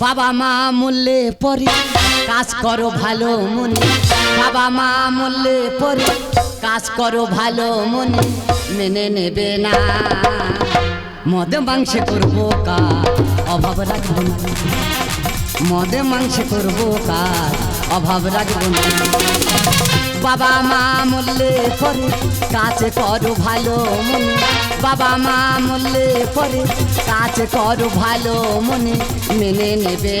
বাবা মা মূল্যে পরে, কাজ করো ভালো মনে। বাবা মা মূল্যে পরে, কাজ করো ভালো মনে। মেনে নেবে না। মদে মাংসে করব কাজ, অভাব রাখব না। মদে মাংসে করব কাজ, অভাব রাখব না। বাবা মা মূল্যে পরে কাজ করো ভালো মনে। বাবা মা মূল্যে পরে কাজ করো ভালো মনে, মেনে নেবে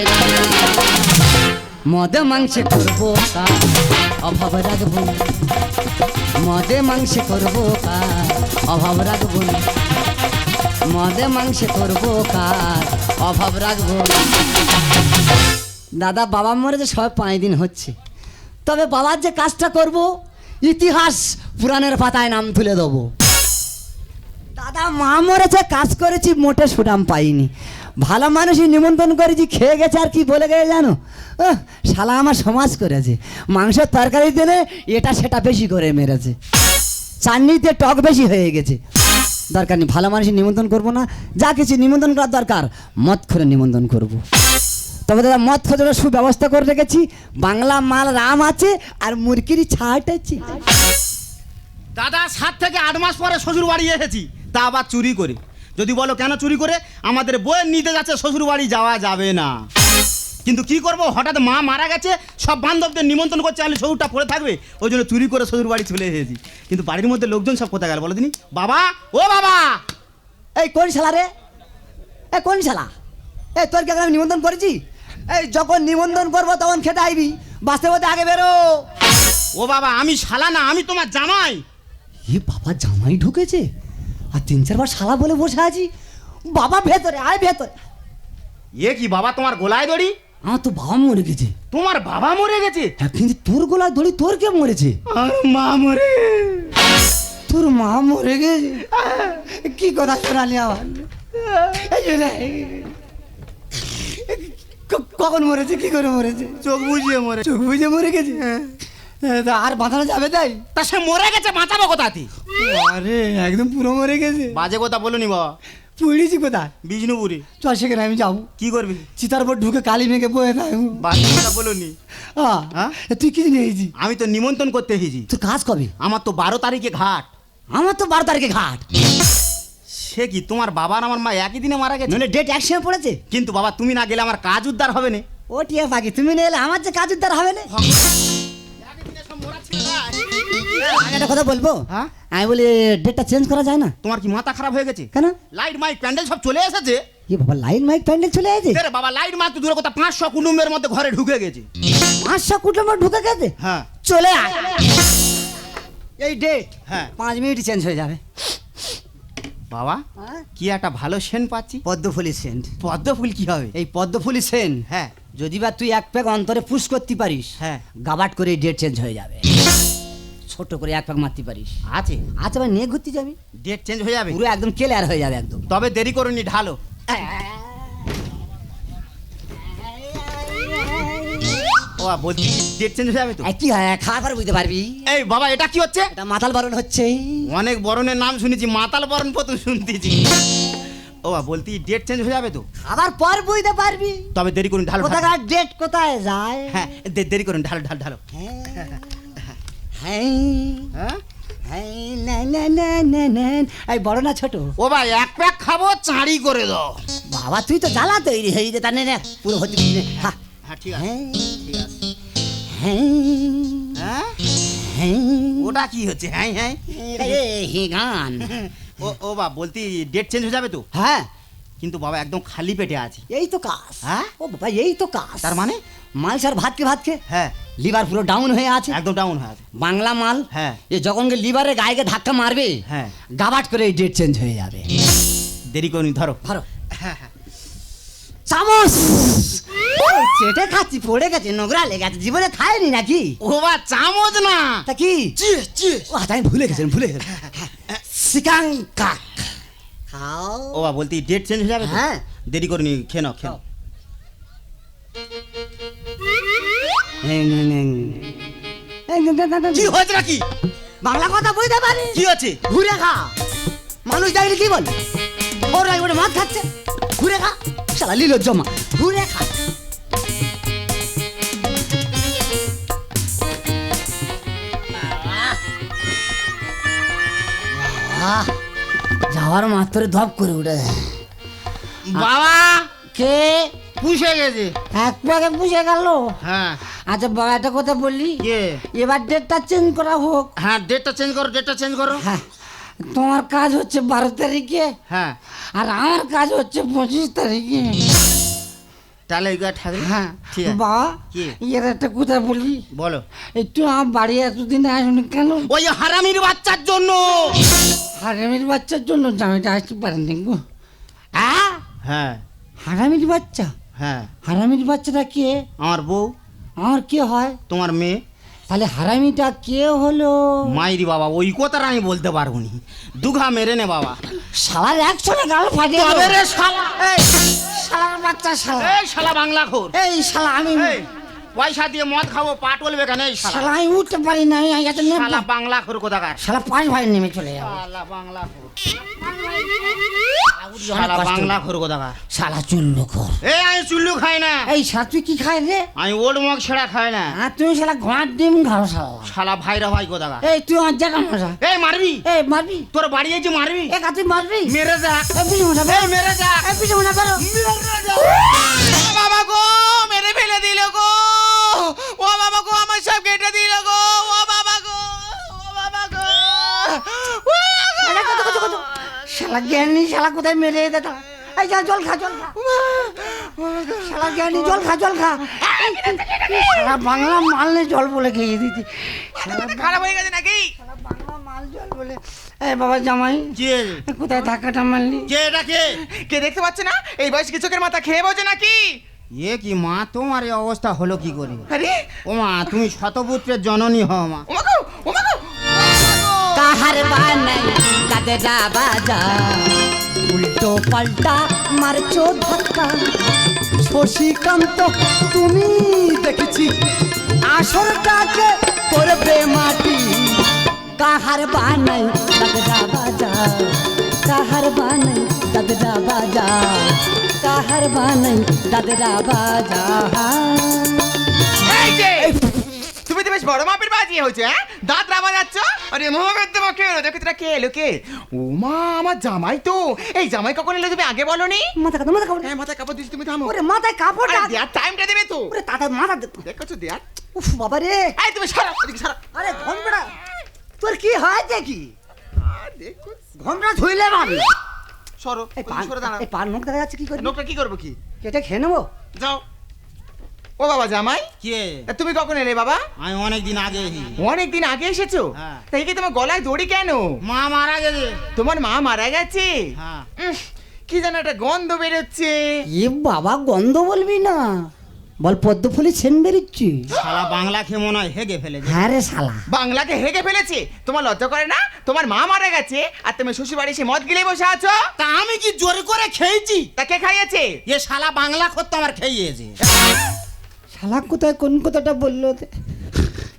মদে মাংসে করব কাজ অভাব রাখব মদে মাংসে করব কাজ অভাব রাখব মদে মাংসে করব কাজ অভাব রাখব দাদা বাবা মরেছে সব পাঁচ দিন হচ্ছে। তবে বাবার যে কাজটা করব, ইতিহাস পুরাণের পাতায় নাম তুলে দেবো। দাদা, মা মরেছে, কাজ করেছি, মোটে সুনাম পাইনি। ভালো মানুষই নিমন্ত্রণ করেছি, খেয়ে গেছে আর কি বলে গেছে জানো? শালা আমার সমাজ করেছে। মাংসের তরকারি দিলে এটা সেটা বেশি করে মেরেছে। চাটনিতে টক বেশি হয়ে গেছে। দরকার নেই, ভালো মানুষই নিমন্ত্রণ করব না। যা কিছু নিমন্ত্রণ করার দরকার, মদ করে নিমন্ত্রণ করব। তবে দাদা মদ খোঁজার সুব্যবস্থা করে রেখেছি। বাংলা মাল রাম আছে আর মুরগির ছাট আছে। দাদা সাত থেকে আট মাস পরে শ্বশুর বাড়ি এসেছি। তা আবার চুরি করে। যদি বলো কেন চুরি করে আমাদের বইয়ের নিতে যাচ্ছে শ্বশুর বাড়ি যাওয়া যাবে না। কিন্তু কি করব? হঠাৎ মা মারা গেছে সব বান্ধবদের নিমন্ত্রণ করছে আমি শ্বশুরটা পড়ে থাকবে ওই জন্য চুরি করে শ্বশুর বাড়ি চলে এসেছি। কিন্তু বাড়ির মধ্যে লোকজন সব কোথায় গেল বলো দিনি? বাবা ও বাবা! এই কোন শালা রে? এ কোন শালা? এই তোর কে আমি নিমন্ত্রণ করেছি? এই যখন নিমন্ত্রণ করব তখন খেতে আইবি। বাসতে বাসতে আগে বেরো। ও বাবা আমি শালা না আমি তোমার জামাই। এ বাবা জামাই ঢুকেছে? আর তিন চারবার শালা বলে বসে আছি। বাবা ভেতরে আয় ভেতরে। এ কি বাবা তোমার গোলায় দড়ি? আমার তো বাবা মরে গেছে। তোমার বাবা মরে গেছে? হ্যাঁ কিন্তু তোর গোলায় দড়ি তোর কে মরেছে? আর মা মরে। তোর মা মরে গেছে? কি কথা শোনালি আমার? কখন মরেছে কি করে মরেছে? চোখ বুঝিয়ে মরে চোখ বুঝে মরে গেছে? তা আর বাঁচানো যাবে তাই? তা সে মরে গেছে বাঁচাবো কোথাতে আরে একদম পুরো মরে গেছে। বাজে কথা বলনি বাবা পুড়িয়েছি কোথায়? বিষ্ণুপুরি। চল সেখানে আমি যাব। কি করবি? চিতার পর ঢুকে কালি মেঘে বয়ে থাকব বাজে কথা বলনি হ্যাঁ? তুই কি নিয়েছি আমি তো নিমন্ত্রণ করতে এসেছি। তোর কাজ কবে? আমার তো বারো তারিখে ঘাট। আমার তো বারো তারিখে ঘাট। সে কি তোমার বাবা আমার মা একই দিনে মারা গেছে? ডেট একসঙ্গে পড়েছে? কিন্তু বাবা তুমি না গেলে আমার কাজ উদ্ধার হবে না। ও টিয়া পাখি তুমি না এলে আমার যে কাজ উদ্ধার হবে না? আমি একটা কথা বলব? হ্যাঁ? আমি বলি ডেটটা চেঞ্জ করা যায় না? তোমার কি মাথা খারাপ হয়ে গেছে? কেন? লাইট মাইক প্যান্ডেল সব চলে এসেছে। কি বাবা লাইন মাইক প্যান্ডেল চলে আছে আরে বাবা লাইট মাইক তো দূরে কথা পাঁচশো কুটুম্বের মধ্যে ঘরে ঢুকে গেছে। পাঁচশো কুটুম্ব ঢুকে গেছে? হ্যাঁ। চলে আয়। এই ডেট হ্যাঁ। পাঁচ মিনিট চেঞ্জ হয়ে যাবে। বাবা কি একটা ভালো সেন পাচ্ছি? পদ্মফুলি সেন্ট। পদ্মফুল কি হবে? এই পদ্মফুলি সেন্ট হ্যাঁ। যদি বা তুই এক প্যাক অন্তরে পুশ করতে পারিস হ্যাঁ। গাবাট করে ডেট চেঞ্জ হয়ে যাবে। ছোট করে এক প্যাক মারতে পারিস। আছে। আচ্ছা ভাই নিয়ে ঘুরতে যাবি? ডেট চেঞ্জ হয়ে যাবে? পুরো একদম ক্লিয়ার হয়ে যাবে একদম। তবে দেরি করুনি ঢালো ও বাবা, বলছি ডেট চেঞ্জ হয়ে যাবে তো? কি হয় খাওয়া করে বুঝতে পারবি। এই বাবা এটা কি হচ্ছে? এটা মাতাল বারণ হচ্ছে। অনেক বরণের নাম শুনেছি মাতাল বরণ প্রথম শুনতেছি। ও বাবা, বলতি ডেট চেঞ্জ হয়ে যাবে তো? আবার পর বুঝতে পারবি। তবে দেরি করুন ঢালো। কোথাকার ডেট কোথায় যায়? হ্যাঁ দেরি করুন ঢালো ঢালো ঢালো। হ্যাঁ। হ্যাঁ। হ্যাঁ? না, না, না, না, না। এই বড় না ছোট? ও ভাই এক প্যাক খাব চাঁড়ি করে দাও। বাবা তুই তো জ্বালা তৈরি হয়ে যেতে পুরো হতে হ্যাঁ ঠিক আছে। হ্যাঁ। ঠিক আছে। হ্যাঁ। হ্যাঁ? ওটা কি হচ্ছে? হ্যাঁ হ্যাঁ। হি গান। ও ও বা বলতি ডেট চেঞ্জ হয়ে যাবে তো? হ্যাঁ। কিন্তু বাবা একদম খালি পেটে আছি। এই তো কাজ। হ্যাঁ? ও বাবা এই তো কাজ। তার মানে? মাংস আর ভাতকে ভাতকে হ্যাঁ। লিভার পুরো ডাউন হয়ে আছে। একদম ডাউন হয়ে আছে। বাংলা মাল? হ্যাঁ। এ যখন লিভারে গায়ে ধাক্কা মারবে? হ্যাঁ। গাবাট করে এই ডেট চেঞ্জ হয়ে যাবে। দেরি করুন ধরো। ধরো। হ্যাঁ হ্যাঁ। চামচ। চেটে খাচ্ছি পড়ে গেছে নোংরা লেগে আছে জীবনে খায়নি নাকি? ও বা চামচ না। তা কি? ও আমি ভুলে গেছেন ভুলে গেছেন সিকাং কাক। খাও। ও বা বলতি ডেট চেঞ্জ হয়ে যাবে হ্যাঁ। দেরি করুনি খেয়ে নাও খেয়ে নাও। নে, নে, নে। নে, নে, নে, নে। কি হয়েছে নাকি? বাংলা কথা বুঝতে পারি কি হচ্ছে ঘুরে খা। মানুষ দেখলে কি বল? ওরা ওটা মাছ খাচ্ছে। ঘুরে খা। শালা লিল জমা ঘুরে খা যাওয়ার মাত্র ধপ করে উঠে বাবা কে? পুষে গেছে। এক পাকে পুষে গেল। হ্যাঁ। আচ্ছা বাবা একটা কথা বললি? এবার ডেটটা চেঞ্জ করা হোক। হ্যাঁ ডেটটা চেঞ্জ করো ডেটটা চেঞ্জ করো। হ্যাঁ। তোমার কাজ হচ্ছে বারো তারিখে হ্যাঁ। আর আমার কাজ হচ্ছে পঁচিশ তারিখে। তাহলে হ্যাঁ। ঠিক আছে। বাবা এর একটা কথা বলি। বলো। একটু আমার বাড়ি এতদিন আসুন কেন? ওই হারামির বাচ্চার জন্য। হারামির বাচ্চার জন্য জামাইটা আসতে পারেনি গো। হ্যাঁ? হ্যাঁ। হারামির বাচ্চা? হ্যাঁ। হারামির বাচ্চাটা কে? আমার বউ। আমার কে হয়? তোমার মেয়ে। তাহলে হারামিটা কে হলো? মাইরি বাবা ওই কথাটা আমি বলতে পারব নি। দুঘা মেরে নে বাবা। শালার একশনে গাল ফাটিয়ে তবে রে শালা। এই শালার বাচ্চা শালা। এই শালা বাংলা খোর। এই শালা আমি এই পয়সা দিয়ে মদ খাব পা টলবে কেন? এই শালা। শালা আমি উঠতে পারি না আমি এত নেব। শালা বাংলা খোর কোথাকার? শালা পাঁচ ভাই নেমে চলে যাব। শালা বাংলা খোর। শালা। বাংলা খোর কোথাকার শালা চুল্লু খর এই আমি চুল্লু খাই না। এই শালা তুই কি খাই রে? আমি ওল্ড মগ ছেড়া খাই না। আর তুমি শালা ঘোড়ার ডিম খাও শালা। শালা ভাইরা ভাই কোথাকার এই তুই আমার জায়গা এই মারবি? এই মারবি? তোর বাড়ি এসে মারবি? এ তুই মারবি? মেরে যাক এই পিছু মজা এই মেরে যাক এই পিছু মজা করো বাবা গো মেরে ফেলে দিল গো। ও বাবা গো আমার সব কেটে দিল গো। ও বাবা গো ও বাবা গো। ও কত কত? শালা জ্ঞানী শালা কোথায় মেরে দেটা? এই যা জল খা জল খা। শালা জ্ঞানী জল খা জল খা। শালা বাংলা মাল নেই জল বলে খেয়ে শালা খারাপ হয়ে গেছে নাকি? শালা বাংলা মাল জল বলে। এই বাবা জামাই কোথায় ধাক্কাটা মারলি? কে এটা কে? কে দেখতে পাচ্ছে না? এই বয়স চোখের মাথা খেয়ে বোঝে নাকি? এ কি মা তোমার এই অবস্থা হলো কি করে? আরে? ও মা তুমি শতপুত্রের জননী হও মা। ও বানাই কাদেরা বাজা উল্টো পাল্টা মারছো ধাক্কা শশীকান্ত তুমি দেখেছি আসরটাকে করবে মাটি কাহার বানাই কাদেরা বাজা কাহার বানাই কাদেরা বাজা কাহার বানাই কাদেরা বাজা এই তো বেশ বড় মাপের বাজি হয়েছে হ্যাঁ? দাঁত রাবা যাচ্ছ আরে মোহাম্মদ তোমা কে এলো দেখো তোরা কে এলো কে ও মা আমার জামাই তো। এই জামাই কখন এলো তুমি আগে বলনি? মাথা কাপড় মাথা কাপড়। হ্যাঁ মাথা কাপড় দিচ্ছি তুমি থামো। ওরে মাথায় কাপড় আরে দেয়ার টাইমটা দেবে তো। ওরে তাতে মাথা দে দেখছ দেয়ার? উফ বাবা রে। এই তুমি সারা ওদিকে সারা। আরে ঘণ্টা তোর কি হয় দেখি? দেখো। ঘণ্টা ধুইলে ভাবি। সরো এই পান সরে দাঁড়াও। এই পান মুখ দেখা যাচ্ছে কি করে নোকটা কি করব কি? কেটে খেয়ে নেব? যাও। ও বাবা জামাই? কে? তুমি কখন এলে বাবা? আমি অনেক দিন আগে এসেছি। অনেক দিন আগে এসেছ? হ্যাঁ। তাই কি তোমার গলায় দড়ি কেন? মা মারা গেছে। তোমার মা মারা গেছে? হ্যাঁ। কি যেন একটা গন্ধ বেরোচ্ছে। এ বাবা গন্ধ বলবি না। বল পদ্ম ফুলে ছেন বেরিচ্ছি। শালা বাংলা খেয়ে মনে হয় হেগে ফেলেছে। হ্যাঁ রে শালা। বাংলাকে হেগে ফেলেছে? তোমার লজ্জা করে না? তোমার মা মারা গেছে আর তুমি শ্বশুর বাড়ি এসে মদ গিলে বসে আছো? তা আমি কি জোর করে খেয়েছি? তা কে খাইয়েছে? এ শালা বাংলা করতে আমার খেয়েছে। শালা কোথায় কোন কথাটা বলল?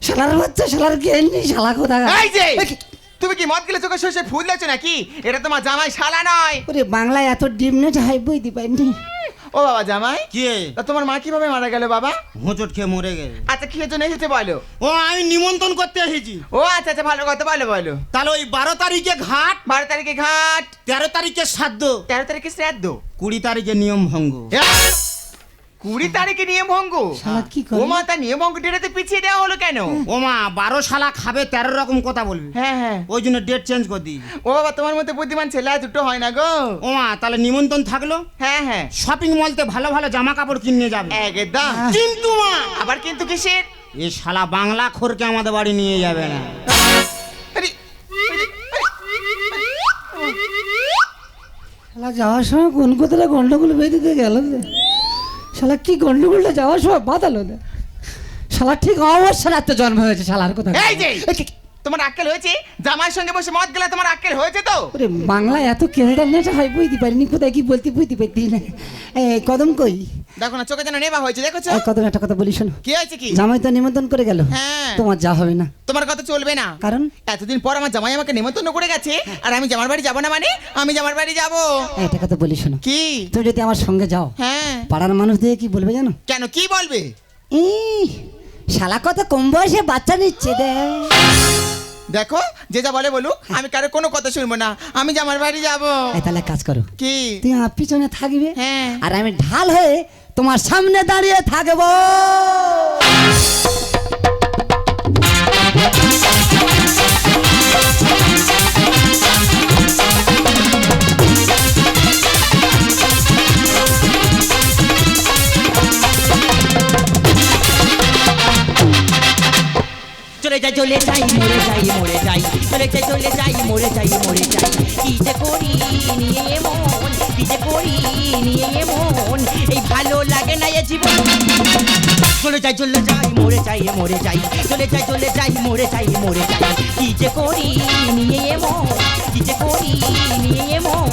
শালার বাচ্চা শালার গেলনি শালা কোথায় এই যে! তুমি কি মদ গেলে চোখে শ্বশুর ফুল দিয়েছ নাকি? এটা তোমার জামাই শালা নয়। ওরে বাংলায় এত ডিম নেট হাই বই দি পাইনি ও বাবা জামাই কে? তা তোমার মা কীভাবে মারা গেল বাবা? হোঁচট খেয়ে মরে গেছে আচ্ছা কি জন্য এসেছে বলো? ও আমি নিমন্ত্রণ করতে এসেছি। ও আচ্ছা আচ্ছা ভালো কথা বলো বলো। তাহলে ওই বারো তারিখে ঘাট বারো তারিখে ঘাট। তেরো তারিখে সাধ্য তেরো তারিখে শ্রাদ্ধ। কুড়ি তারিখে নিয়ম ভঙ্গ। কুড়ি তারিখে নিয়ম ভঙ্গ শালা কি করে? ও মা তা নিয়ম ভঙ্গ ডেটাতে পিছিয়ে দেওয়া হলো কেন? ও মা বারো শালা খাবে তেরো রকম কথা বলবে। হ্যাঁ হ্যাঁ। ওই জন্য ডেট চেঞ্জ করে দিই। ও বাবা তোমার মধ্যে বুদ্ধিমান ছেলে আর দুটো হয় না গো। ও মা তাহলে নিমন্ত্রণ থাকল? হ্যাঁ হ্যাঁ। শপিং মলতে ভালো ভালো জামা কাপড় কিনে যাবে। একদম। কিন্তু মা আবার কিন্তু কিসের? এ শালা বাংলা খোরকে আমাদের বাড়ি নিয়ে যাবে না। আরে, শালা যাওয়ার সময় কোন কথাটা গন্ডগোল বেঁধে গেল রে? শালা কি গন্ডগোলটা যাওয়ার সময় বাতালো রে শালা ঠিক অবশ্যই রাতে জন্ম হয়েছে শালার কথা। এই যে! তোমার আক্কেল হয়েছে? জামাইয়ের সঙ্গে বসে মদ গেলে তোমার আক্কেল হয়েছে তো? ওরে বাংলা এত কেনাডা নেটা হয় বুঝতে পারিনি কোথায় কি বলতে বুঝতে পারতি না। এই কদম কই? দেখো না চোখে যেন নেবা হয়েছে দেখেছ? এই কদম একটা কথা বলি শোনো। কি হয়েছে কি? জামাই তো নিমন্ত্রণ করে গেল। হ্যাঁ। তোমার যা হবে না। তোমার কথা চলবে না। কারণ? এতদিন পর আমার জামাই আমাকে নিমন্ত্রণ করে গেছে আর আমি জামার বাড়ি যাব না মানে? আমি জামার বাড়ি যাব। একটা কথা বলি শোনো। কি? তুমি যদি আমার সঙ্গে যাও হ্যাঁ। পাড়ার মানুষ দিয়ে কি বলবে জানো? কেন কি বলবে? শালা কত কম বয়সে বাচ্চা নিচ্ছে দে দেখো যে যা বলে বলুক আমি কারও কোনো কথা শুনব না। আমি আমার বাড়ি যাব। তাহলে কাজ করো। কি? তুই আমার পিছনে থাকবে হ্যাঁ। আর আমি ঢাল হয়ে তোমার সামনে দাঁড়িয়ে থাকব। চলে যাই, মরে যাই মরে যাই। চলে যাই চলে যাই, মরে যাই মরে যাই। কি করি নিয়ে মন কি করি নিয়ে মন এই ভালো লাগে না এ জীবন। চলে যাই চলে যাই, মরে যাই মরে যাই। চলে যাই চলে যাই, মরে যাই মরে যাই। কি যে করি নিয়ে মন কি যে করি নিয়ে মন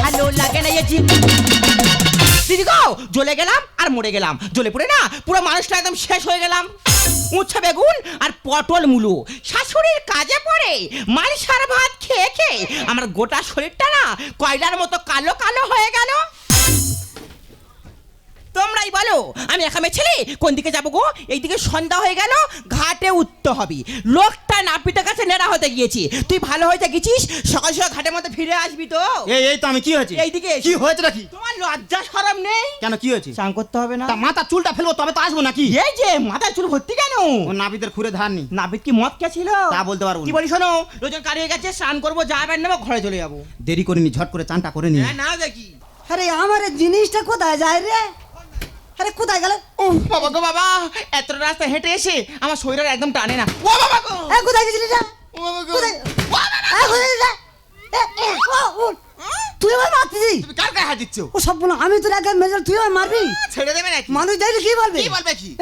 ভালো লাগে না এ জীবন। দিদি গো! জ্বলে গেলাম আর মরে গেলাম। জ্বলে পড়ে না? পুরো মানুষটা একদম শেষ হয়ে গেলাম। উঁচা বেগুন আর পটল মুলো। শাশুড়ির কাজে পড়ে। মালিশার ভাত খেয়ে খেয়ে আমার গোটা শরীরটা না কয়লার মতো কালো কালো হয়ে গেল। তোমরাই বলো আমি একামে ছেলে কোন দিকে যাব গো? এইদিকে সন্ধ্যা হয়ে গেল ঘাটে উঠতে হবে। লোকটা নাপিতের কাছে নেড়া হতে গিয়েছি। তুই ভালো হয়েছে গেছিস সকাল সকাল ঘাটের মধ্যে ফিরে আসবি তো। এই এই তো আমি কি হয়েছে? এইদিকে। কি হয়েছে নাকি? তোমার লজ্জা সরম নেই? কেন কি হয়েছে? চান করতে হবে না। মাথা চুলটা ফেলব তবে তো আসব নাকি? এই যে মাথায় চুল ভর্তি কেন? ও নাপিতের খুঁড়ে ধার নি নাপিত কি মদ কে ছিল তা বলতে পারব কি বলি শোনো রোজন কার হয়ে গেছে স্নান করব যা ব্যান্ড নেব ঘরে চলে যাব। দেরি করিনি ঝট করে চানটা করে নি। হ্যাঁ না দেখি। আরে আমার জিনিসটা কোথায় যায় রে? আরে কোথায় গেল? ও বাবা গো বাবা এত রাস্তা হেঁটে এসে আমার শরীর একদম টানে না। ও বাবা গো! এ কোথায় গেছিলি যা ও বাবা গো! কোথায়? এ, কোথায় যা? তুই আমার মারতিস তুমি কার গায়ে হাত দিচ্ছ? ও সব বলো আমি তোর আগে মেজাল তুই আমার মারবি? ছেড়ে দেবে নাকি? মানুষ দেখলে কি বলবে? কি বলবে কি-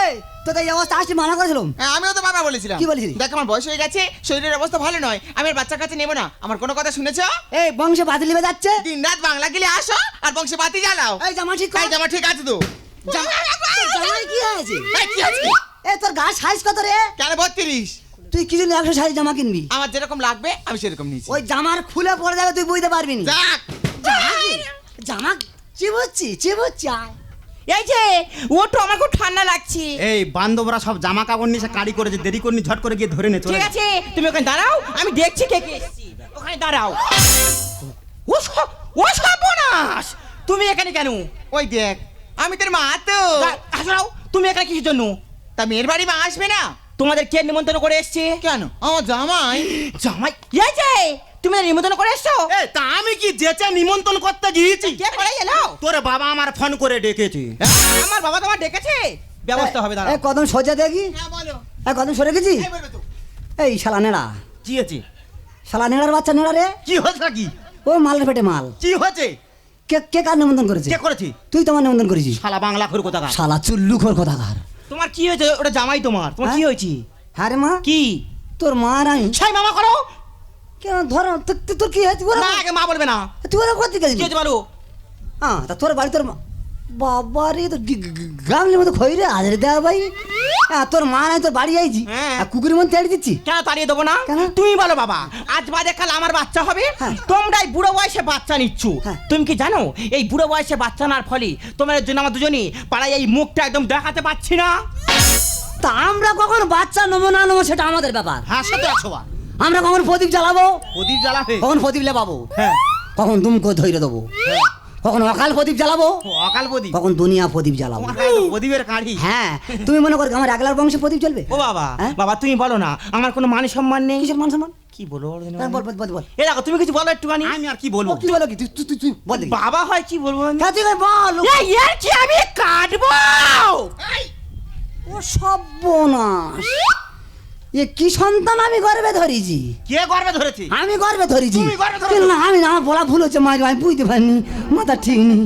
এই তোদের এই অবস্থা আসছি মানা করেছিলাম। হ্যাঁ, আমিও তো বাবা বলেছিলাম। কি বলেছিলি? দেখ আমার বয়স হয়ে গেছে শরীরের অবস্থা ভালো নয় আমি আর বাচ্চার কাছে নেব না। আমার কোনো কথা শুনেছো? এই বংশে বাতিল লিবে যাচ্ছে। দিন রাত বাংলা গেলে আসো আর বংশে বাতি জ্বালাও। এই জামা ঠিক কর। জামা ঠিক আছে তো। জামা তোর কি হয়েছে? এই, কি আছে? এ তোর গা সাইজ কত রে? কেন বত্রিশ? তুই কি জন্য একশো সাইজ জামা কিনবি? আমার যেরকম লাগবে আমি সেরকম নিয়েছি। ওই জামার খুলে পড়ে যাবে তুই বুঝতে পারবি না। যাক। জামা কি? জামা চিবুচ্ছি চিবুচ্ছি আয়। এই যে ওটো আমার খুব ঠান্ডা লাগছে। এই বান্ধবরা সব জামা কাপড় নিয়ে কাড়ি করেছে দেরি করিনি ঝট করে গিয়ে ধরে নে চলে ঠিক আছে তুমি ওখানে দাঁড়াও আমি দেখছি কে কে ওখানে দাঁড়াও। ও সব- ও সর্বনাশ! তুমি এখানে কেন? ওই দেখ আমি তোর মা তো। দা- আসো তুমি এখানে কিসের জন্য? তা মেয়ের বাড়ি মা আসবে না? তোমাদের কে নিমন্ত্রণ করে এসছে? কেন? আমার জামাই। জামাই এই যে তুমি নিমন্ত্রণ করে এসছো? তা আমি কি যেচে নিমন্ত্রণ করতে গিয়েছি? কে করে এলো? তোর বাবা আমার ফোন করে ডেকেছে। আমার বাবা তোমার ডেকেছে? ব্যবস্থা হবে এ দাঁড়াও কদম সোজা দেখি হ্যাঁ বলো। কদম সরে গেছি? এই বলবে তো। এই শালা নেড়া। কি হয়েছে? শালা নেড়ার বাচ্চা নেড়া রে। কি হয়েছে নাকি ও মালের পেটে মাল। কি হয়েছে? কে কে কার নিমন্ত্রণ করেছে? কে করেছে? তুই তোমার নিমন্ত্রণ করেছিস। শালা বাংলা করে কোথা শালা চুল্লু খোর কথা কার তোমার কি হয়েছে? ওটা জামাই তোমার। তোমার কি হ্যাঁ? হয়েছে? হ্যাঁ রে মা। কি? তোর মা আর আমি ছাই মামা করো। কেন ধর তোর কি হয়েছে? না আগে মা বলবে না। তুই ওরা করতে কি হয়েছে বলো? হ্যাঁ তা তোর বাড়ি তোর বাবা রে তো গ্রামের মতো খই রে আজ রে দেওয়া ভাই। হ্যাঁ তোর মা নাই তোর বাড়ি আইছি। হ্যাঁ। কুকুরের মধ্যে তেড়ে দিচ্ছি। কেন তাড়িয়ে দেবো না? কেন? তুমি বলো বাবা আজ বাদে কাল আমার বাচ্চা হবে। হ্যাঁ। তোমরাই বুড়ো বয়সে বাচ্চা নিচ্ছ। তুমি কি জানো এই বুড়ো বয়সে বাচ্চা নার ফলে তোমাদের জন্য আমার দুজনই পাড়ায় এই মুখটা একদম দেখাতে পাচ্ছি না? তা আমরা কখন বাচ্চা নেব না নেব সেটা আমাদের ব্যাপার। হ্যাঁ সে তো একশো আমরা কখন প্রদীপ জ্বালাবো? প্রদীপ জ্বালাবে? কখন প্রদীপ লেবাবো হ্যাঁ। কখন দুমকো ধৈর্য দেবো কখন অকাল প্রদীপ জ্বালাবো? অকাল প্রদীপ? কখন দুনিয়া প্রদীপ জ্বালাবো? প্রদীপের কাঁড়ি। হ্যাঁ। তুমি মনে করো আমার একলার বংশে প্রদীপ জ্বলবে? ও বাবা হ্যাঁ? বাবা তুমি বলো না আমার কোনো মান সম্মান নেই? কিসের মান সম্মান? কি বলো হ্যাঁ, বল বল বল এ দেখো তুমি কিছু বলো একটুখানি। আমি আর কি বলব? কি বলো কি? তুই তুই তুই বল বাবা হয় কি বলব আমি? হ্যাঁ, তুই বল। এই, এর কি আমি কাটবো? ও সব সর্বনাশ। এ কি সন্তান আমি গর্বে ধরেছি? কে গর্বে ধরেছে? আমি গর্বে ধরেছি? না আমি আমার বলা ভুল হচ্ছে মা আমি বুঝতে পারিনি মাথা ঠিক নেই।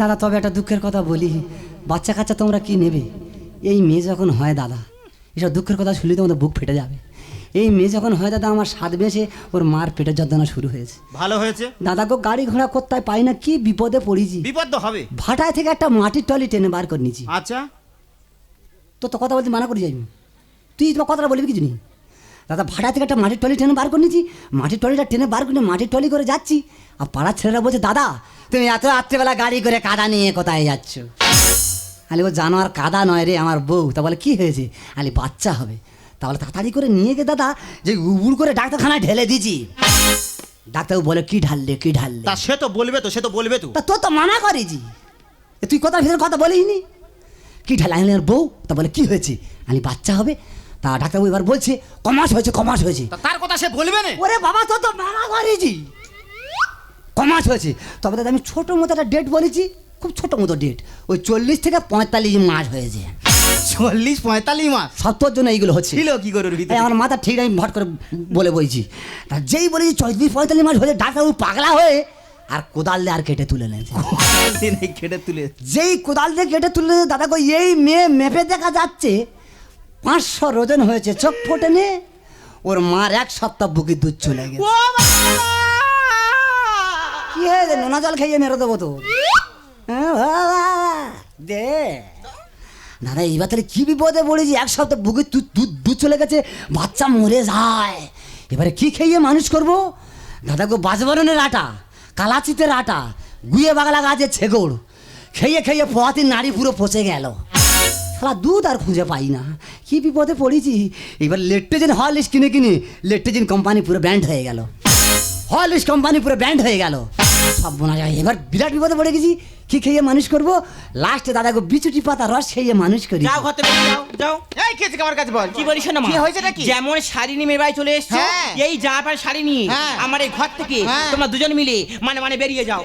দাদা তবে একটা দুঃখের কথা বলি। বাচ্চা কাচ্চা তোমরা কি নেবে? এই মেয়ে যখন হয় দাদা এসব দুঃখের কথা শুনলে তোমাদের বুক ফেটে যাবে। এই মেয়ে যখন হয় দাদা আমার স্বাদ বেশে ওর মার পেটের যন্ত্রণা শুরু হয়েছে। ভালো হয়েছে? দাদা গো গাড়ি ঘোড়া কোথায় পাই না কি বিপদে পড়েছি। বিপদ তো হবে। ভাটায় থেকে একটা মাটির টলি টেনে বার করে নিয়েছি। আচ্ছা। তো তো কথা বলতে মানা করে যাইবি। তুই তোমার কথাটা বলবি কিছু নেই দাদা ভাড়া থেকে একটা মাটির টলি টেনে বার করে নিয়েছি। মাটির টলিটা টেনে বার করে মাটির টলি করে যাচ্ছি। আর পাড়ার ছেলেরা বলছে দাদা তুমি এত রাত্রেবেলা গাড়ি করে কাদা নিয়ে কোথায় যাচ্ছ? আলি ও জানো আর কাদা নয় রে আমার বউ। তা বলে কী হয়েছে? আলি বাচ্চা হবে। তাহলে তাড়াতাড়ি করে নিয়ে গে দাদা যে উবুর করে ডাক্তারখানায় ঢেলে দিছি ডাক্তারবাবু বলে কি ঢাললে কি ঢাললে? তা সে তো বলবে তো সে তো বলবে তো। তা তোর তো মানা করেছি। এ তুই কথার ভিতরে কথা বলিনি কি ঢালে আর বউ? তা বলে কি হয়েছে? আলি বাচ্চা হবে। তা ডাক্তারবাবু এবার বলছে কমাস হয়েছে কমাস হয়েছে। তা তার কথা সে বলবে না? ওরে বাবা তো তো মানা করেছি। কমাস হয়েছে। তবে দাদা আমি ছোট মতো একটা ডেট বলেছি খুব ছোট মতো ডেট ওই চল্লিশ থেকে পঁয়তাল্লিশ মাস হয়েছে। চল্লিশ পঁয়তাল্লিশ মাস? সত্তর জন্য এইগুলো হচ্ছে। ছিল কি করে ভিতরে? আমার মাথা ঠিক আমি ভট করে বলে বলছি তা যেই বলেছি চল্লিশ পঁয়তাল্লিশ মাস হয়েছে ডাক্তারবাবু পাগলা হয়ে আর কোদাল দিয়ে আর কেটে তুলে নেছে কেটে তুলে যেই কোদাল দিয়ে কেটে তুলে দাদা গো এই মেয়ে মেপে দেখা যাচ্ছে পাঁচশো ওজন হয়েছে চোখ ফোটে নে। ওর মার এক সপ্তাহ বুকি দুধ চলে গেছে। কি হয়েছে? নোনা জল খাইয়ে মেরে দেবো তো। দে। দাদা এইবার তাহলে কি বিপদে পড়েছি? এক সপ্তাহ বুকে দুধ দুধ দুধ চলে গেছে বাচ্চা মরে যায়। এবারে কি খেয়ে মানুষ করব? দাদা গো বাজবরণের আটা কালাচিতের আটা গুয়ে বাগলা গাছের ছেগড়। খেয়ে খেয়ে পোয়াতির নাড়ি পুরো পচে গেল। শালা দুধ আর খুঁজে পাই না। কি বিপদে পড়েছি? এবার লেট্টোজেন হরলিক্স কিনে কিনে লেট্টোজেন কোম্পানি পুরো ব্যান্ড হয়ে গেল। হরলিক্স কোম্পানি পুরো ব্যান্ড হয়ে গেল। সব বোনা যায় এবার বিরাট বিপদে পড়ে গেছি। কি খেয়ে মানুষ করব? লাস্টে দাদাকে বিচুটি পাতা রস খেয়ে মানুষ করি। যাও ঘর থেকে যাও যাও। এই খেয়েছে আমার কাছে বল? কি বলিস না মা? কি হয়েছেটা কি? যেমন শাড়ি নিয়ে মেয়ে বাড়ি চলে এসছো হ্যাঁ। এই জামা প্যান্ট শাড়ি নিয়ে হ্যাঁ। আমার এই ঘর থেকে হ্যাঁ। তোমরা দুজন মিলে মানে মানে বেরিয়ে যাও।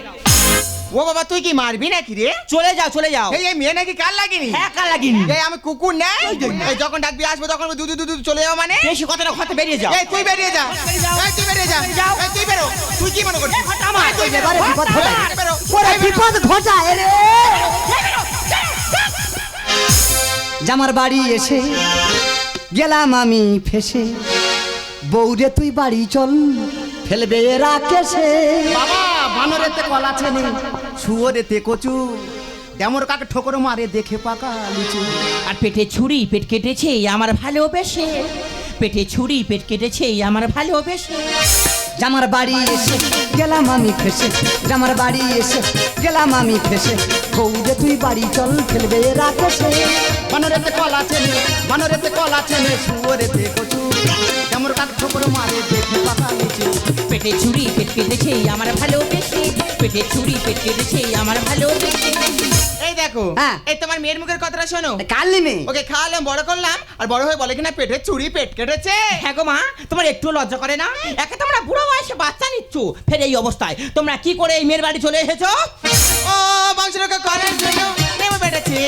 ও বাবা তুই কি মারবি নাকি রে? চলে যাও চলে যাও। এই মেয়ে নাকি কাল লাগিনি? হ্যাঁ কার লাগিনি? এই আমি কুকুর না। এই যখন ডাকবি আসব তখন দুধ দুধ দুধ চলে যাও মানে? বেশি কথাটা থেকে বেরিয়ে যাও। এই তুই বেরিয়ে যা। এই তুই বেরিয়ে যা। যাও। এই তুই বেরো। তুই কি মনে করছিস? আমার। তুই বেরো। এবারে বিপদ ঘটায়। বেরো। ওরে। বিপদ ঘটায় রে। জামার বাড়ি এসে গেলাম আমি ফেসে। বৌরে তুই বাড়ি চল ফেলবে এরা কেসে বাবা বানরেতে কলা ছেনে শুয়োরেতে কচু ডেমর কাকে ঠোকর মারে দেখে পাকা লিচু আর পেটে ছুরি পেট কেটেছে আমার ভালোবেসে পেটে ছুরি পেট কেটেছে আমার ভালোবেসে জামার বাড়ি এসে গেলাম আমি ফেসে। জামার বাড়ি এসে গেলাম আমি ফেসে। বৌরে তুই বাড়ি চল ফেলবে এরা কেসে বানরেতে কলা ছেনে বানরেতে কলা ছেনে শুয়োরেতে কচু ডেমর কাকে ঠোকর মারে দেখে পাকা লিচু পেটে ছুরি পেট কেটেছে আমার ভালো পেটে। ছুরি পেট কেটেছে আমার এই দেখো হ্যাঁ। এই তোমার মেয়ের মুখের কথাটা শোনো। কাল নিমে? ওকে খাওয়ালাম বড় করলাম আর বড় হয়ে বলে কিনা পেটে চুরি পেট কেটেছে। হ্যাঁ গো মা তোমার একটু লজ্জা করে না? একে তোমরা বুড়ো বয়সে বাচ্চা নিচ্ছ ফের এই অবস্থায়। তোমরা কি করে এই মেয়ের বাড়ি চলে এসেছ? ও বংশরক্ষা করার জন্য নেমে বেড়েছে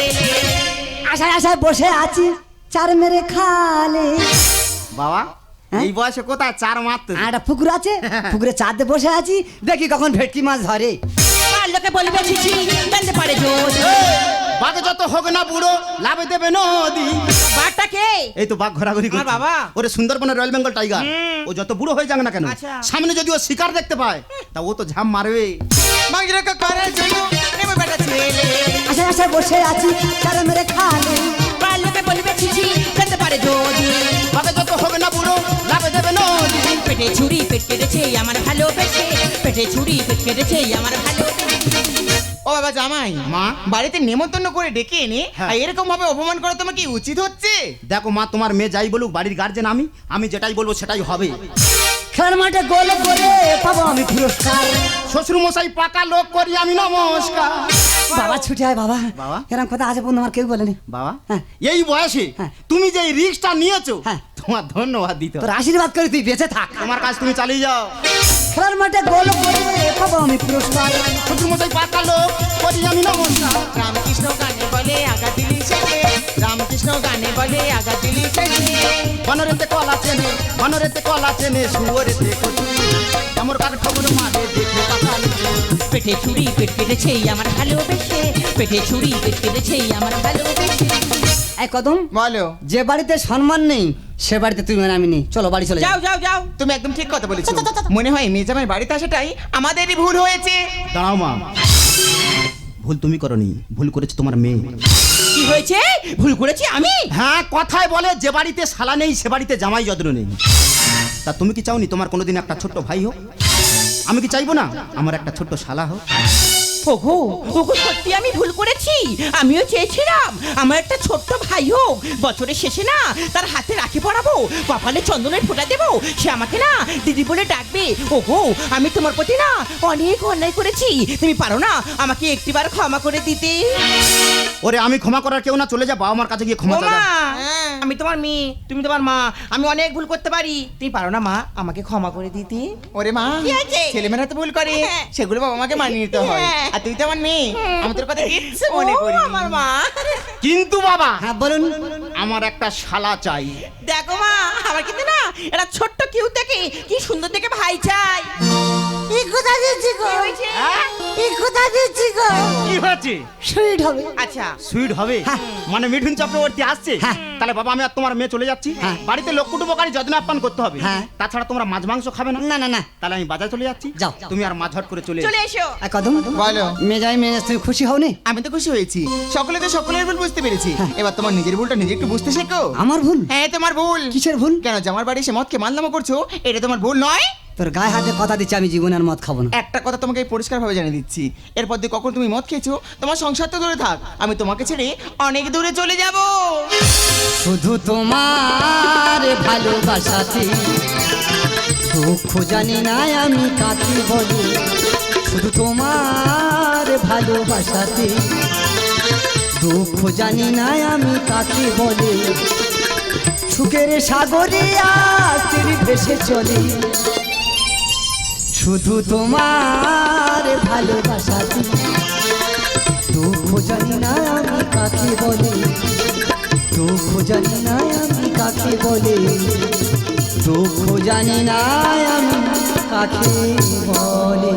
আশায় আশায় বসে আছি চার মেরে খালে। বাবা? এই বয়সে কোথায় চার আর একটা পুকুর আছে? পুকুরে চাঁদে বসে আছি। দেখি কখন ভেটকি মাছ ধরে। আর লোকে বলবে ছিছি জানতে পারে বাঘ যত হোক না বুড়ো লাভে দেবে নদী। বারটা কে? এই তো বাঘ ঘোরাঘুরি করছে। বাবা। ওরে সুন্দরবনের রয়্যাল বেঙ্গল টাইগার। ও যত বুড়ো হয়ে যাক না কেন আচ্ছা। সামনে যদি ও শিকার দেখতে পায় তা ও তো ঝাম মারবে। আশায় আশায় বসে আছি চার মেরে খালে। আর লোকে বলবে পেটে ছুরি পেট কেটেছে আমার ভালোবেসে। পেটে পেটে ছুরি পেট কেটেছে আমার ভালোবেসে। ও বাবা জামাই মা? বাড়িতে নেমন্তন্ন করে ডেকে এনে হ্যাঁ। আর এরকম ভাবে অপমান করা তোমার কি উচিত হচ্ছে? দেখো মা তোমার মেয়ে যাই বলুক বাড়ির গার্জেন আমি আমি যেটাই বলব সেটাই হবে। খেলার মাঠে গোল করে পাবো আমি পুরস্কার। শ্বশুর মশাই পাকা লোক করি আমি নমস্কার। বাবা ছুটে আয় বাবা। বাবা? এরকম কথা আছে বন্ধু আমার কেউ বলেনি। বাবা? হ্যাঁ। এই বয়সে হ্যাঁ। তুমি যে রিস্কটা নিয়েছো হ্যাঁ। তোমার ধন্যবাদ দিতে তোর আশীর্বাদ করে তুই বেঁচে থাক। তোমার কাজ তুমি চালিয়ে যাও। খেলার মাঠে গোল করে পাবো আমি পুরস্কার। পাকা লোক করি আমি নমস্কার। রামকৃষ্ণ গানে বলে আগা দিলি রামকৃষ্ণ গানে বলে আগা দিলি বনরেতে কলা চেনে বনরেতে কলা চেনে শুয়োরেতে কচু। আমার মারে পাকা লিচু। পেটে ছুরি পেট আমার ভালোবেসে। পেটে ছুরি পেট আমার ভালোবেসে। এই কদম বলো যে বাড়িতে সম্মান নেই সে বাড়িতে তুই মানে আমি নেই। চলো বাড়ি চলে যাও। যাও যাও যাও। তুমি একদম ঠিক কথা বলেছ। মনে হয় মেজামের বাড়িতে আসাটাই আমাদেরই ভুল হয়েছে। দাঁড়াও মা। ভুল তুমি করনি ভুল করেছে তোমার মেয়ে। কি হয়েছে? ভুল করেছি আমি? হ্যাঁ কথায় বলে যে বাড়িতে শালা নেই সে বাড়িতে জামাই যত্ন নেই। তা তুমি কি চাওনি তোমার কোনোদিন একটা ছোট্ট ভাই হোক? আমি কি চাইব না? আমার একটা ছোট্ট শালা হোক। ওগো ওগো সত্যি আমি ভুল করেছি? আমিও চেয়েছিলাম। আমার একটা ছোট্ট ভাই হোক বছরের শেষে না তার হাতে রাখি পরাবো কপালে চন্দনের ফোঁটা দেবো। সে আমাকে না দিদি বলে ডাকবে ওগো আমি তোমার প্রতি না অনেক অন্যায় করেছি। তুমি পারো না আমাকে একটিবার ক্ষমা করে দিতে। ওরে আমি ক্ষমা করার কেউ না চলে যা বাবা মার কাছে গিয়ে ক্ষমা মা হ্যাঁ। আমি তোমার মেয়ে তুমি তোমার মা আমি অনেক ভুল করতে পারি। তুমি পারো না মা আমাকে ক্ষমা করে দিতে। ওরে মা ছেলেমেয়েরা তো ভুল করে হ্যাঁ। সেগুলো বাবা মাকে মানিয়ে নিতে হয়। হ্যাঁ। আর তুই তো আমার মেয়ে। আমি তোর কথা কিচ্ছু মনে করি আমার মা। কিন্তু বাবা হ্যাঁ বলুন। আমার একটা শালা চাই। দেখো মা আমার কিন্তু না এটা ছোট্ট কিউ থেকে কি সুন্দর দেখে ভাই চাই। কোথা দিচ্ছি গো? হ্যাঁ? কোথা দিচ্ছি গো? কি হয়েছে? সুইট হবে। আচ্ছা। সুইট হবে? হ্যাঁ। মানে মিঠুন চক্রবর্তী আসছে? হ্যাঁ। তাহলে বাবা আমি আর তোমার মেয়ে চলে যাচ্ছি। বাড়িতে লোক কুটুম্বকারী যত্ন আপ্যান করতে হবে। তাছাড়া তোমরা মাছ মাংস খাবে না? না না না। তাহলে আমি বাজার চলে যাচ্ছি। যাও। তুমি আর মাছ হট করে চলে চলে এসো। কদম? বলো। মেজাই মেয়ে তুমি খুশি হওনি? আমি তো খুশি হয়েছি। সকলে তো সকলের ভুল বুঝতে পেরেছি। এবার তোমার নিজের ভুলটা নিজে একটু বুঝতে শেখো। আমার ভুল? হ্যাঁ তোমার ভুল। কিসের ভুল? কেন জামার বাড়ি এসে মদকে মানলামো করছ এটা তোমার ভুল নয়? তোর গায়ে হাতে কথা দিচ্ছি আমি জীবনে আর মদ খাব না। একটা কথা তোমাকে পরিষ্কার ভাবে জানিয়ে দিচ্ছি। এরপর দিয়ে কখন তুমি মদ খেয়েছো তোমার সংসার তো দূরে থাক আমি তোমাকে ছেড়ে অনেক দূরে চলে যাব। শুধু তোমার ভালোবাসাতে দুঃখ জানি না আমি কাকে বলি। শুধু তোমার ভালোবাসাতে দুঃখ জানি না আমি কাকে বলে। সুখের সাগরে আজ ভেসে চলে শুধু তোমার ভালোবাসা দুঃখ জানি না আমি কাকে বলে। দুঃখ জানি না আমি কাকে বলে। দুঃখ জানি না আমি কাকে বলে।